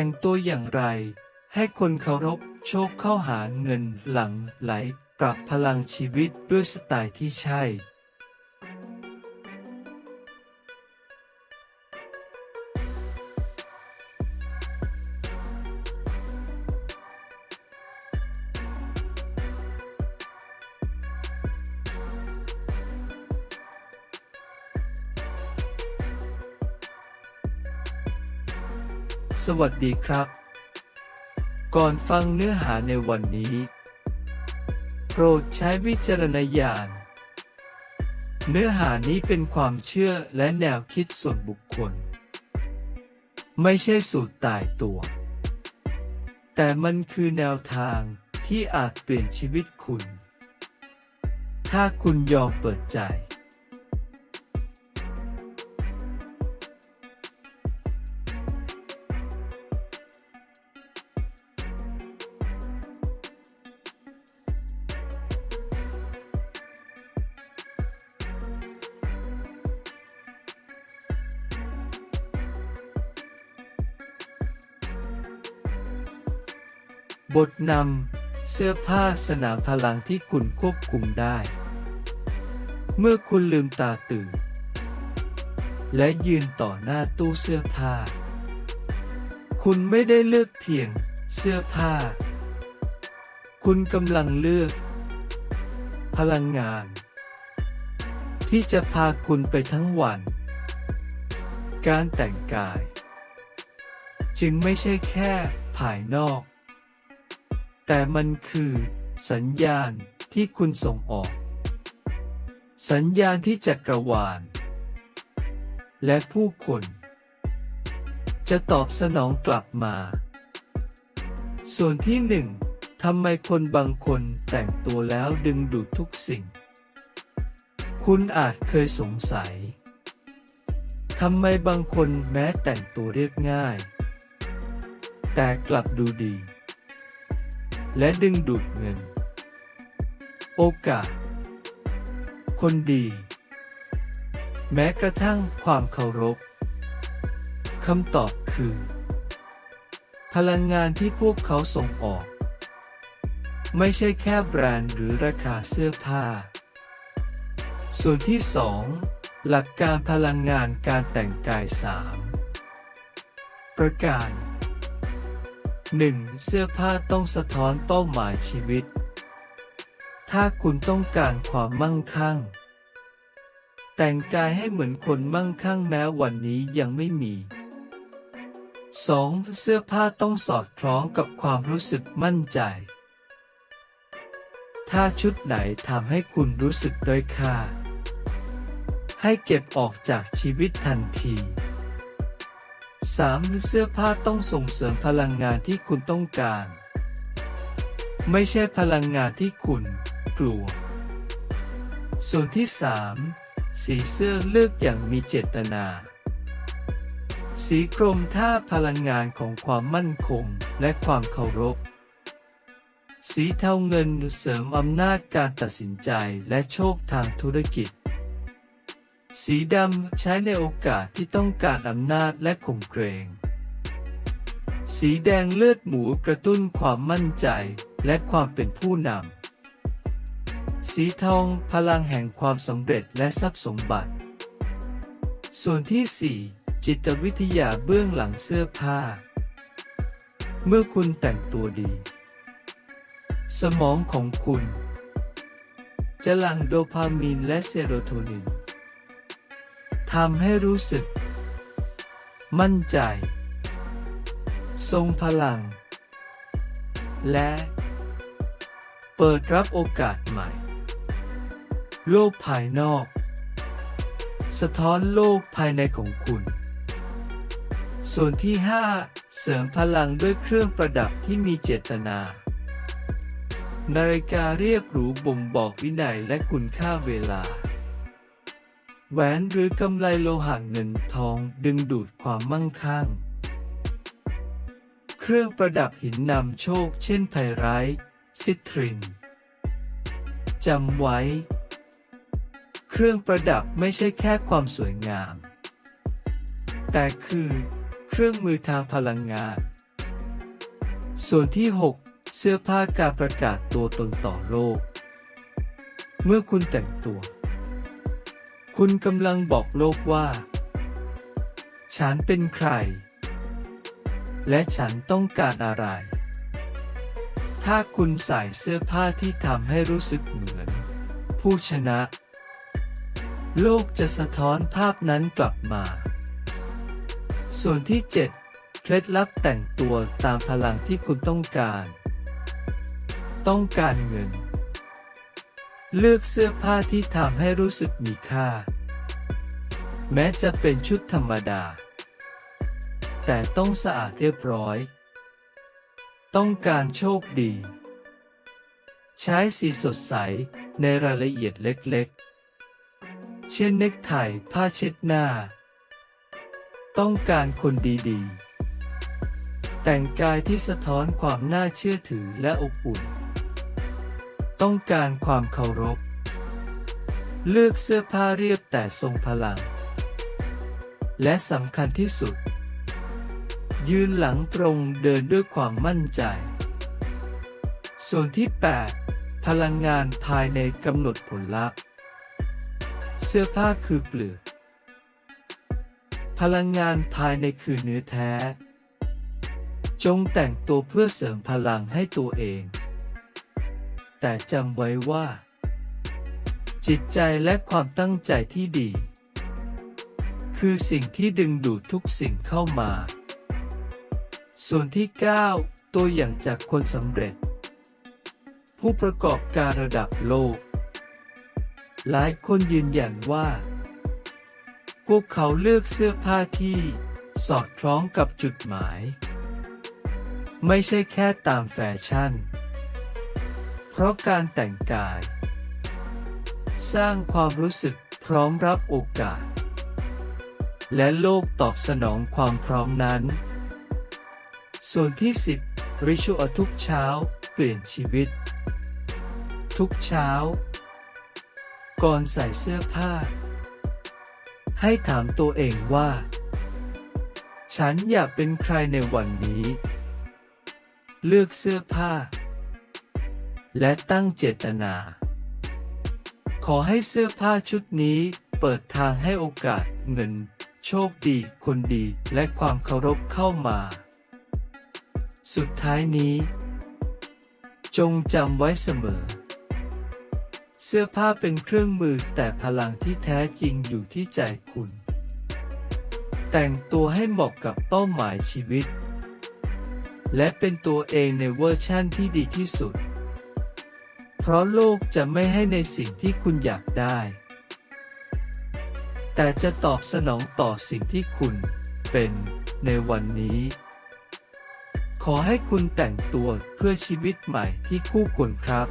แต่งตัวอย่างไร ให้คนเคารพโชคเข้าหาเงินหลังไหล ปรับพลังชีวิตด้วยสไตล์ที่ใช่ สวัสดีครับ ก่อนฟังเนื้อหาในวันนี้ โปรดใช้วิจารณญาณ เนื้อหานี้เป็นความเชื่อและแนวคิดส่วนบุคคล ไม่ใช่สูตรตายตัว แต่มันคือแนวทางที่อาจเปลี่ยนชีวิตคุณ ถ้าคุณยอมเปิดใจ บทนำเสื้อผ้าสนามพลังที่คุณควบคุมได้ เมื่อคุณลืมตาตื่น และยืนต่อหน้าตู้เสื้อผ้า คุณไม่ได้เลือกเพียงเสื้อผ้า คุณกำลังเลือก พลังงาน ที่จะพาคุณไปทั้งวัน การแต่งกาย จึงไม่ใช่แค่ภายนอก แต่มันคือสัญญาณที่คุณส่งออก สัญญาณที่จักรวาล และผู้คน จะตอบสนองกลับมา ส่วนที่หนึ่งทำไมคนบางคนแต่งตัวแล้วดึงดูดทุกสิ่ง คุณอาจเคยสงสัย ทำไมบางคนแม้แต่งตัวเรียบง่าย แต่กลับดูดี และดึงดูดเงิน โอกาส คนดี แม้กระทั่งความเคารพคำตอบคือ พลังงานที่พวกเขาส่งออก ไม่ใช่แค่แบรนด์หรือราคาเสื้อผ้า ส่วนที่สองหลักการพลังงานการแต่งกายสามประการ 1. เสื้อผ้าต้องสะท้อนเป้าหมายชีวิต ถ้าคุณต้องการความมั่งคั่ง แต่งกายให้เหมือนคนมั่งคั่งแม้วันนี้ยังไม่มี 2. เสื้อผ้าต้องสอดคล้องกับความรู้สึกมั่นใจ ถ้าชุดไหนทำให้คุณรู้สึกด้อยค่า ให้เก็บออกจากชีวิตทันที 3. เสื้อผ้าต้องส่งเสริมพลังงานที่คุณต้องการ ไม่ใช่พลังงานที่คุณกลัว ส่วนที่ 3. สีเสื้อเลือกอย่างมีเจตนา สีกรมท่าพลังงานของความมั่นคงและความเคารพ สีเทาเงินเสริมอำนาจการตัดสินใจและโชคทางธุรกิจ สีดำใช้ในโอกาสที่ต้องการอำนาจและข่มเกรง สีแดงเลือดหมูกระตุ้นความมั่นใจและความเป็นผู้นำ สีทองพลังแห่งความสำเร็จและทรัพย์สมบัติ ส่วนที่ 4 จิตวิทยาเบื้องหลังเสื้อผ้า เมื่อคุณแต่งตัวดี สมองของคุณ จะหลั่งโดพามีนและเซโรโทนิน ทำให้รู้สึก มั่นใจ ทรงพลัง และ เปิดรับโอกาสใหม่ โลกภายนอก สะท้อนโลกภายในของคุณ ส่วนที่ 5 เสริมพลังด้วยเครื่องประดับที่มีเจตนา นาฬิกาเรียบหรูบ่งบอกวินัยและคุณค่าเวลา แหวนหรือกำไลโลหะเงินทองดึงดูดความมั่งคั่ง เครื่องประดับหินนำโชคเช่นไพไรซิตรินจำไว้ เครื่องประดับไม่ใช่แค่ความสวยงาม แต่คือเครื่องมือทางพลังงาน ส่วนที่ 6 เสื้อผ้าการประกาศตัวตนต่อโลก เมื่อคุณแต่งตัว คุณกำลังบอกโลกว่า ฉันเป็นใคร และฉันต้องการอะไร ถ้าคุณใส่เสื้อผ้าที่ทำให้รู้สึกเหมือน ผู้ชนะ โลกจะสะท้อนภาพนั้นกลับมา ส่วนที่ 7 เคล็ดลับแต่งตัวตามพลังที่คุณต้องการ ต้องการเงิน เลือกเสื้อผ้าที่ทำให้รู้สึกมีค่า แม้จะเป็นชุดธรรมดา แต่ต้องสะอาดเรียบร้อย ต้องการโชคดี ใช้สีสดใสในรายละเอียดเล็กๆ เช่นเนกไทผ้าเช็ดหน้า ต้องการคนดีๆ แต่งกายที่สะท้อนความน่าเชื่อถือและอบอุ่น ต้องการความเคารพ เลือกเสื้อผ้าเรียบแต่ทรงพลัง และสำคัญที่สุด ยืนหลังตรงเดินด้วยความมั่นใจ ส่วนที่ 8 พลังงานภายในกำหนดผลลัพธ์ เสื้อผ้าคือเปลือก พลังงานภายในคือเนื้อแท้ จงแต่งตัวเพื่อเสริมพลังให้ตัวเอง แต่จำไว้ว่า จิตใจและความตั้งใจที่ดี คือสิ่งที่ดึงดูดทุกสิ่งเข้ามา ส่วนที่ 9 ตัวอย่างจากคนสำเร็จ ผู้ประกอบการระดับโลก หลายคนยืนยันว่า พวกเขาเลือกเสื้อผ้าที่สอดคล้องกับจุดหมาย ไม่ใช่แค่ตามแฟชั่น เพราะการแต่งกาย สร้างความรู้สึกพร้อมรับโอกาส และโลกตอบสนองความพร้อมนั้น ส่วนที่ 10 ริชัวทุกเช้า เปลี่ยนชีวิต ทุกเช้า ก่อนใส่เสื้อผ้า ให้ถามตัวเองว่า ฉันอยากเป็นใครในวันนี้ เลือกเสื้อผ้า และตั้งเจตนา ขอให้เสื้อผ้าชุดนี้เปิดทางให้โอกาสเงิน โชคดี คนดีและความเคารพเข้ามา สุดท้ายนี้ จงจำไว้เสมอ เสื้อผ้าเป็นเครื่องมือแต่พลังที่แท้จริงอยู่ที่ใจคุณ แต่งตัวให้เหมาะกับเป้าหมายชีวิต และเป็นตัวเองในเวอร์ชั่นที่ดีที่สุด ราะโลกจะไม่ให้ในสิ่งที่คุณอยากได้ แต่จะตอบสนองต่อสิ่งที่คุณเป็นในวันนี้ ขอให้คุณแต่งตัวเพื่อชีวิตใหม่ที่คู่ควรครับ